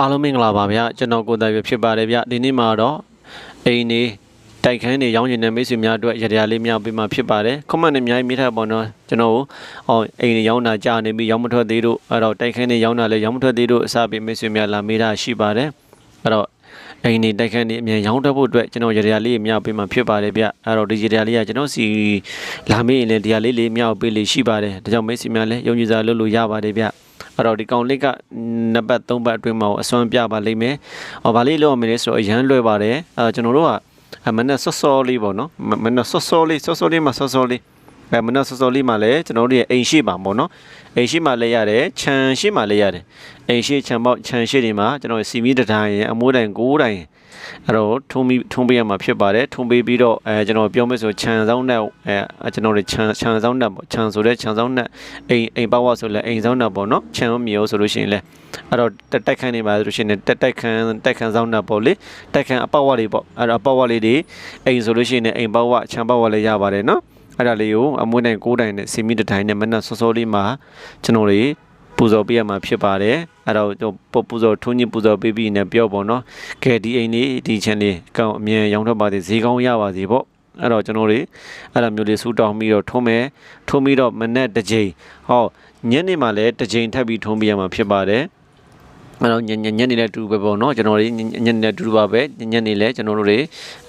အားလုံးမင်္ဂလာပါဗျာကျွန်တော်ကိုယ်တိုင်ပဲဖြစ်ပါတယ်ဗျဒီနေ့မှာတော့အိမ်နေတိုက်ခန်းနေရောင်းချင်တဲ့မိတ်ဆွေများအတွက်ရတရားလေးများပေးမှာဖြစ်ပါတယ်ကွန်မန့်နဲ့အများကြီးမိထားပါတော့ကျွန်တော်ကိုဟောအိမ်နေရောင်းတာကြာနေပြီရောင်းမထွက်သေးတို့အဲ့တော့တိုက်ခန်းနေရောင်းတာလည်းရောင်းမထွက်သေးတို့အစားပေးမိတ်ဆွေများလာမေးတာရှိပါတယ်အဲ့တော့အိမ်နေတိုက်ခန်းနေအမြန်ရောင်းတတ်ဖို့အတွက်ကျွန်တော်ရတရားလေးများပေးမှာဖြစ်ပါတယ်ဗျအဲ့တော့ဒီရတရားလေးကကျွန်တော်စီလာမေးရင်လည်းတရားလေးလေးများပေးလေးရှိပါတယ်ဒါကြောင့်မိတ်ဆွေများလည်းယုံကြည်စွာလုပ်လို့ရပါတယ်ဗျ အဲ့တော့ဒီကောင်လေးကနံပါတ်3ဘတ်အတွင်းမှာအစွမ်းပြပါလိမ့်မယ်။ဟောဗာလေးလောက်ရမယ်လဲဆိုတော့အရန်လွယ်ပါတယ်။အဲကျွန်တော်တို့ကအမနဲ့ဆော့ဆော့လေးပေါ့နော်။မနဲ့ဆော့ဆော့လေးဆော့ဆော့လေးမှာဆော့ဆော့လေးအဲမနဲ့ဆော့ဆော့လေးမှာလည်းကျွန်တော်တို့ရဲ့အိမ်ရှိပါပေါ့နော်။အိမ်ရှိမှာလည်းရတယ်၊ခြံရှိမှာလည်းရတယ်။အိမ်ရှိခြံပေါက်ခြံရှိတွေမှာကျွန်တော်စီမီတတိုင်းရအမိုးတိုင်ကိုးတိုင် အဲ့တော့ထုံးပြီးထုံးပေးရမှာဖြစ်ပါတယ်ထုံးပေးပြီးတော့အဲကျွန်တော်ပြောမယ်ဆိုခြံဆောင်နဲ့အဲကျွန်တော်တို့ခြံခြံဆောင်နဲ့ပေါ့ခြံဆိုတဲ့ခြံဆောင်နဲ့အိမ်အိမ်ပေါက်ဝဆိုလဲအိမ်ဆောင်နဲ့ပေါ့နော်ခြံမြေရောဆိုလို့ရှိရင်လဲအဲ့တော့တက်ခန်းနေပါဆိုလို့ရှိရင်တက်တက်ခန်းတက်ခန်းဆောင်နဲ့ပေါ့လေတက်ခန်းအပေါက်ဝလေးပေါ့အဲ့တော့အပေါက်ဝလေးတွေအိမ်ဆိုလို့ရှိရင်အိမ်ပေါက်ဝခြံပေါက်ဝလေးရပါတယ်နော်အဲ့ဒါလေးကိုအမွေးနိုင်9တိုင်နဲ့စီမီတတိုင်းနဲ့မနက်စောစောလေးမှာကျွန်တော်တွေ ပူဇော်ပေးရမှာဖြစ်ပါတယ်အဲ့တော့ပူဇော်ထုံးကြီးပူဇော်ပေးပြီးနေပြောပေါ့နော်ကဲဒီအိမ်လေးဒီချန်လေးကောင်းအမြင်ရောင်းထွက်ပါသေးဈေးကောင်းရပါစေပေါ့အဲ့တော့ကျွန်တော်တွေအဲ့လိုမျိုးလေးစူတောင်းပြီးတော့ထုံးမယ်ထုံးပြီးတော့မနက်တစ်ချိန်ဟောညနေမှလည်းတစ်ချိန်ထပ်ပြီးထုံးပေးရမှာဖြစ်ပါတယ် အဲ့တော့ညညညနေလည်းတူပဲပေါ့နော်ကျွန်တော်တွေညညနေလည်းတူပါပဲညနေလည်းကျွန်တော်တို့တွေ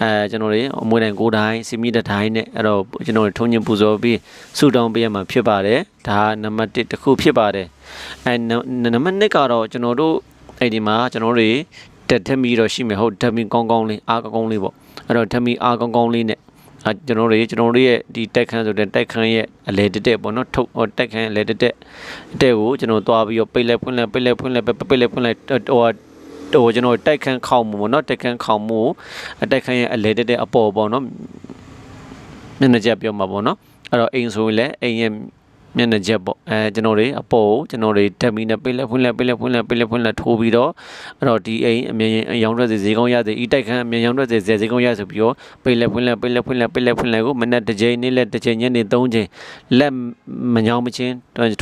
အဲကျွန်တော်တွေအမွေတိုင်းကိုတိုင်းစီမီတတိုင်းနဲ့အဲ့တော့ကျွန်တော်တို့ထုံးညင်ပူဇော်ပြီးစူတောင်းပေးရမှာဖြစ်ပါတယ်ဒါနံပါတ်1တစ်ခုဖြစ်ပါတယ်အဲနံပါတ်2ကတော့ကျွန်တော်တို့အဲ့ဒီမှာကျွန်တော်တို့တွေတက်ထက်မီတော့ရှိမယ်ဟုတ်ဓမီကောင်းကောင်းလေးအားကောင်းကောင်းလေးပေါ့အဲ့တော့ဓမီအားကောင်းကောင်းလေးနဲ့ အဲကျွန်တော်တို့ကျွန်တော်တို့ရဲ့ဒီတက်ခန်းဆိုတဲ့တက်ခန်းရဲ့အလဲတက်တက်ပေါ့နော်ထုတ်ဟိုတက်ခန်းအလဲတက်တက်တဲ့ကိုကျွန်တော်သွားပြီးတော့ပိတ်လဲဖွင့်လဲပိတ်လဲဖွင့်လဲပိတ်လဲဖွင့်လဲဟိုဟိုကျွန်တော်တက်ခန်းခေါင်မှုပေါ့နော်တက်ခန်းခေါင်မှုတက်ခန်းရဲ့အလဲတက်တက်အပေါ်ပေါ့နော်မျက်နှာချက်ပြောမှာပေါ့နော်အဲ့တော့အိမ်ဆိုရင်လည်းအိမ်ရဲ့ မျက်နှာချက်ပေါ့အဲကျွန်တော်တွေအပေါ်ကိုကျွန်တော်တွေဓမီနဲ့ပိတ်လက်ဖွင့်လက်ပိတ်လက်ဖွင့်လက်ပိတ်လက်ဖွင့်လက်ထိုးပြီးတော့အဲ့တော့ဒီအိမ်အမြင်ရောင်းရက်စေဈေးကောင်းရစေဤတိုက်ခန်းအမြင်ရောင်းရက်စေဈေးကောင်းရဆိုပြီးတော့ပိတ်လက်ဖွင့်လက်ပိတ်လက်ဖွင့်လက်ပိတ်လက်ဖွင့်လက်ကိုမနေ့တစ်ချိန်နေ့လက်တစ်ချိန်ညနေ3ချိန်လက်မညောင်းမချင်း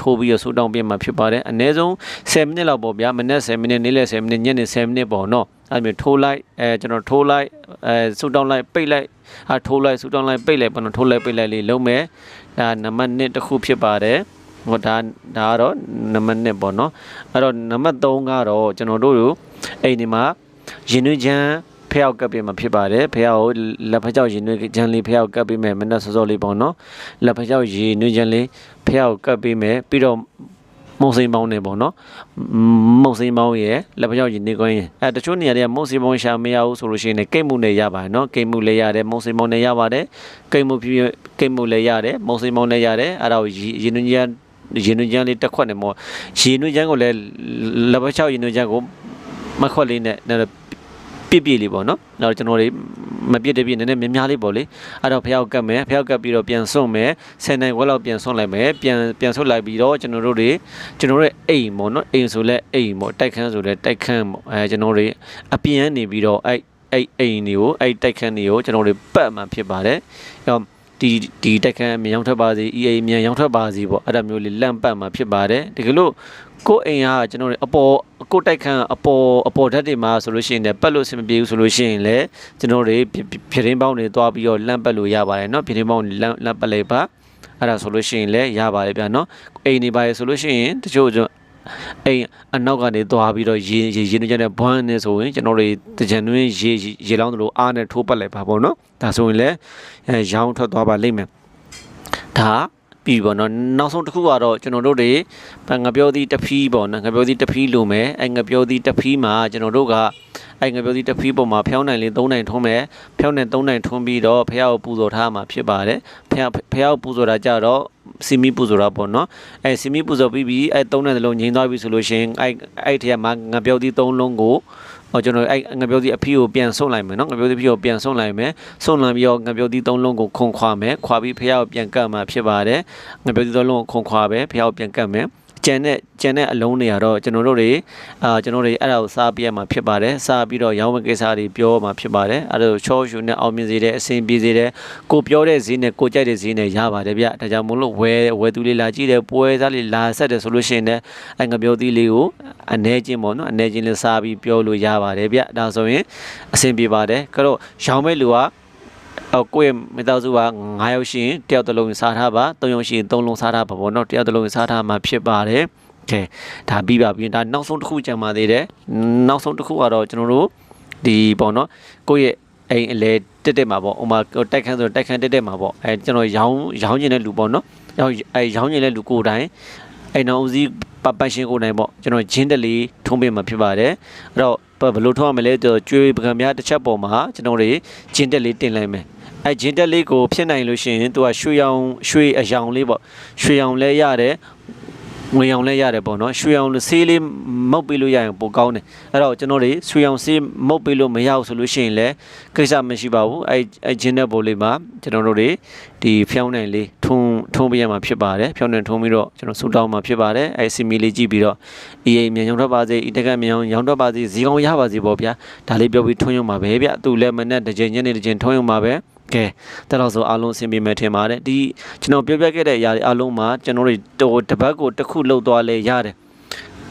ထိုးပြီးတော့ဆူတောင်းပြမှာဖြစ်ပါတယ်အနည်းဆုံး10မိနစ်လောက်ပေါ့ဗျာမနေ့10မိနစ်နေ့လက်10မိနစ်ညနေ10မိနစ်ပေါ့နော်အဲ့မျိုးထိုးလိုက်အဲကျွန်တော်ထိုးလိုက်အဲဆူတောင်းလိုက်ပိတ်လိုက်အထိုးလိုက်ဆူတောင်းလိုက်ပိတ်လိုက်ပေါ့နော်ထိုးလိုက်ပိတ်လိုက်လေးလုံးမယ် ဒါနံပါတ်1တစ်ခုဖြစ်ပါတယ်ဟောဒါဒါကတော့နံပါတ်1ပေါ့နော်အဲ့တော့နံပါတ်3ကတော့ကျွန်တော်တို့အိမ်ဒီမှာရင်နှွေးချမ်းဖျောက်ကပ်ပေးမှာဖြစ်ပါတယ်ဖျောက်ကိုလက်ဖက်ကြောက်ရင်နှွေးချမ်းလေးဖျောက်ကပ်ပေးမယ်မနေ့စောစောလေးပေါ့နော်လက်ဖက်ကြောက်ရင်နှွေးချမ်းလေးဖျောက်ကပ်ပေးမယ်ပြီးတော့မုံစိန်ပေါင်းနေပေါ့နော်မုံစိန်ပေါင်းရဲ့လက်ဖျောက်ရည်နေကွင်းအဲတချို့နေရာတွေကမုံစိန်ပေါင်းရှာမရဘူးဆိုလို့ရှိရင်ကိတ်မှုနဲ့ရပါတယ်နော်ကိတ်မှုလည်းရတယ်မုံစိန်ပေါင်းနဲ့ရပါတယ်ကိတ်မှုပြ ကိတ်မှုလည်းရတယ်မုံစိန်ပေါင်းလည်းရတယ်အဲ့ဒါကိုရင်းနှီးရရင်နွေချမ်းလေးတစ်ခွက်နဲ့မောရင်နွေချမ်းကိုလည်းလက်ဖက်ချောက်ရင်နွေချမ်းကိုမခွက်လေးနဲ့ပြည့်ပြည့်လေးပေါ့နော်။နောက်ကျွန်တော်တွေမပြည့်တဲ့ပြည့်နည်းနည်းများများလေးပေါ့လေ။အဲ့တော့ဖျောက်ကတ်မယ်ဖျောက်ကတ်ပြီးတော့ပြန်ဆွန့်မယ်10နိုင်ခွက်လောက်ပြန်ဆွန့်လိုက်မယ်ပြန်ပြန်ဆွန့်လိုက်ပြီးတော့ကျွန်တော်တို့တွေကျွန်တော်တို့အိမ်ပေါ့နော်အိမ်ဆိုလဲအိမ်ပေါ့တိုက်ခန်းဆိုလဲတိုက်ခန်းပေါ့အဲကျွန်တော်တွေအပြင်နေပြီးတော့အဲ့အဲ့အိမ်တွေကိုအဲ့တိုက်ခန်းတွေကိုကျွန်တော်တွေပတ်မှဖြစ်ပါတယ်။အဲ့ ဒီဒီတက်ခန်းမြန်ရောက်ထွက်ပါစေ EA မြန်ရောက်ထွက်ပါစေပေါ့အဲ့ဒါမျိုးလေးလန့်ပတ်မှာဖြစ်ပါတယ်တကယ်လို့ကိုအိမ်ကကျွန်တော်တို့အပေါ်ကိုတိုက်ခန်းအပေါ်အပေါ်ဓာတ်တွေမှာဆိုလို့ရှိရင်လည်းပတ်လို့အဆင်မပြေဘူးဆိုလို့ရှိရင်လည်းကျွန်တော်တို့ပြတင်းပေါင်းတွေသွားပြီးတော့လန့်ပတ်လို့ရပါတယ်เนาะပြတင်းပေါင်းလန့်လန့်ပတ်လိုက်ပါအဲ့ဒါဆိုလို့ရှိရင်လည်းရပါတယ်ဗျာเนาะအိမ်နေပါရဆိုလို့ရှိရင်တချို့ အိမ်အနောက်ကနေသွားပြီးတော့ရေရေရေနေကြတဲ့ဘွမ်းနေဆိုရင်ကျွန်တော်တွေတကြံတွင်းရေရေလောင်းသလိုအားနဲ့ထိုးပတ်လိုက်ပါပေါ့နော်ဒါဆိုရင်လည်းအဲရောင်းထွက်သွားပါလိမ့်မယ်ဒါပြီပေါ့နော်နောက်ဆုံးတစ်ခုကတော့ကျွန်တော်တို့တွေငပြောသီးတဖီးပေါ့နော်ငပြောသီးတဖီးလိုမယ်အဲငပြောသီးတဖီးမှာကျွန်တော်တို့ကအဲငပြောသီးတဖီးပေါ်မှာဖျောင်းနိုင်လေး၃နိုင်ထုံးမယ်ဖျောင်းနိုင်၃နိုင်ထုံးပြီးတော့ဖះကိုပူဇော်ထားမှာဖြစ်ပါတယ်ဖះဖះကိုပူဇော်တာကြတော့ စီမီပူဇော်တာပေါ့နော်အဲစီမီပူဇော်ပြီးပြီးအဲ၃နိုင်သလုံးငြိမ်းသွားပြီဆိုလို့ရှင်အဲအဲ့ထက်မှာငပြောသီး၃လုံးကိုဟောကျွန်တော်အဲ့ငပြောသီးအဖီကိုပြန်ဆုံးလိုက်မယ်နော်ငပြောသီးအဖီကိုပြန်ဆုံးလိုက်မယ်ဆုံးလိုက်ပြီးတော့ငပြောသီးသုံးလုံးကိုခွန်ခွာမယ်ခွာပြီးဖះကိုပြန်ကတ်မှာဖြစ်ပါတယ်ငပြောသီးသုံးလုံးကိုခွန်ခွာပဲဖះကိုပြန်ကတ်မယ် ကြံတဲ့ကြံတဲ့အလုံးတွေကတော့ကျွန်တော်တို့တွေအာကျွန်တော်တို့တွေအဲ့ဒါကိုစားပြရမှာဖြစ်ပါတယ်စားပြီးတော့ရောင်းဝယ်ကိစ္စတွေပြောမှာဖြစ်ပါတယ်အဲ့ဒါကိုချောရှူနဲ့အောင်မြင်စေတဲ့အဆင်ပြေစေတဲ့ကိုပြောတဲ့ဈေးနဲ့ကိုကြိုက်တဲ့ဈေးနဲ့ရပါတယ်ဗျဒါကြောင့်မို့လို့ဝယ်ဝယ်သူလေးလာကြည့်တယ်ပွဲစားလေးလာဆက်တယ်ဆိုလို့ရှိရင်လည်းအဲ့ငပြောသီးလေးကိုအနေချင်းပေါ့နော်အနေချင်းလေးစားပြီးပြောလို့ရပါတယ်ဗျဒါဆိုရင်အဆင်ပြေပါတယ်ကြတော့ရောင်းမဲ့လူက အော်ကိုယ့်ရဲ့မိသားစုက9ယောက်ရှိရင်တယောက်တစ်လုံးစားထားပါ3ယောက်ရှိရင်3လုံးစားထားပါပေါ့နော်တယောက်တစ်လုံးစားထားမှာဖြစ်ပါတယ်ကဲဒါပြီးပါပြီဒါနောက်ဆုံးတစ်ခုကြံပါသေးတယ်နောက်ဆုံးတစ်ခုကတော့ကျွန်တော်တို့ဒီပေါ့နော်ကိုယ့်ရဲ့အိမ်အလဲတက်တက်မှာပေါ့ဥမာတိုက်ခန်းဆိုတိုက်ခန်းတက်တက်မှာပေါ့အဲကျွန်တော်ရောင်းရောင်းကျင်တဲ့လူပေါ့နော်ရောင်းအဲရောင်းကျင်တဲ့လူကိုယ်တိုင်အိမ်တော်ဦးစီးပပရှင်ကိုယ်တိုင်ပေါ့ကျွန်တော်ဂျင်းတက်လေးထုံးပေးမှာဖြစ်ပါတယ်အဲ့တော့ဘယ်လိုထုံးရမလဲဆိုတော့ကျွေးပကံများတစ်ချက်ပေါ်မှာကျွန်တော်တွေဂျင်းတက်လေးတင်လိုက်မယ် အဲဂျင်းတက်လေးကိုဖြစ်နိုင်လို့ရှိရင်သူကရွှေရောင်ရွှေအယောင်လေးပေါ့ရွှေရောင်လည်းရတယ်ငွေရောင်လည်းရတယ်ပေါ့နော်ရွှေရောင်လို့ဆေးလေးမုတ်ပေးလို့ရရင်ပိုကောင်းတယ်အဲ့တော့ကျွန်တော်တွေရွှေရောင်ဆေးမုတ်ပေးလို့မရဘူးဆိုလို့ရှိရင်လည်းကိစ္စမရှိပါဘူးအဲအဲဂျင်းတဲ့ဘိုးလေးမှာကျွန်တော်တို့တွေဒီဖျောင်းနိုင်လေးထုံးထုံးပေးရမှာဖြစ်ပါတယ်ဖျောင်းနိုင်ထုံးပြီးတော့ကျွန်တော်ဆူတောင်းမှာဖြစ်ပါတယ်အဲစီမီလေးကြည့်ပြီးတော့အေးအေးမြန်ရောင်ထွက်ပါစေဤတက်ကမြန်ရောင်ရောင်ထွက်ပါစေဇီကောင်ရပါစေပေါ့ဗျာဒါလေးပြောပြီးထုံးရုံမှာပဲဗျသူလည်းမနဲ့တစ်ချိန်ညနေတစ်ချိန်ထုံးရုံမှာပဲ ကဲတက်တော့ဆိုအားလုံးအဆင်ပြေမယ်ထင်ပါတယ်ဒီကျွန်တော်ပြောပြခဲ့တဲ့အရာတွေအားလုံးမှာကျွန်တော်တို့တပတ်ကိုတစ်ခုလှုပ်သွားလဲရတယ်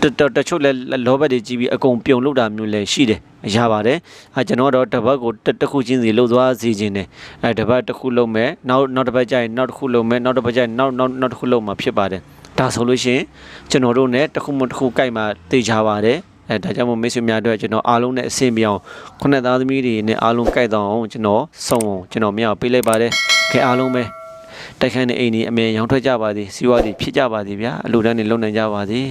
တတတချို့လဲလောဘတွေကြီးပြီးအကုန်ပြုံလှုပ်တာမျိုးလဲရှိတယ်ရပါတယ်အဲကျွန်တော်တော့တပတ်ကိုတစ်တစ်ခုချင်းစီလှုပ်သွားစီခြင်းတယ်အဲတပတ်တစ်ခုလှုပ်မယ်နောက်နောက်တစ်ပတ်ကျရင်နောက်တစ်ခုလှုပ်မယ်နောက်တစ်ပတ်ကျရင်နောက်နောက်နောက်တစ်ခုလှုပ်မှာဖြစ်ပါတယ်ဒါဆိုလို့ရှိရင်ကျွန်တော်တို့ ਨੇ တစ်ခုမှတစ်ခုကြိုက်မှသိကြပါတယ် အဲဒါကြောင့်မို့မိတ်ဆွေများအတွက်ကျွန်တော်အားလုံးနဲ့အဆင်ပြေအောင်ခုနှစ်သားသမီးတွေနဲ့အားလုံးကြိုက်တော့အောင်ကျွန်တော်စုံအောင်ကျွန်တော်မြောက်ပေးလိုက်ပါတယ်ခဲအားလုံးပဲတိုက်ခန်းနေအိမ်ကြီးအမြင်ရောင်းထွက်ကြပါသည်စီးပွားသည်ဖြစ်ကြပါသည်ဗျာအလူတန်းနေလုံနိုင်ကြပါသည်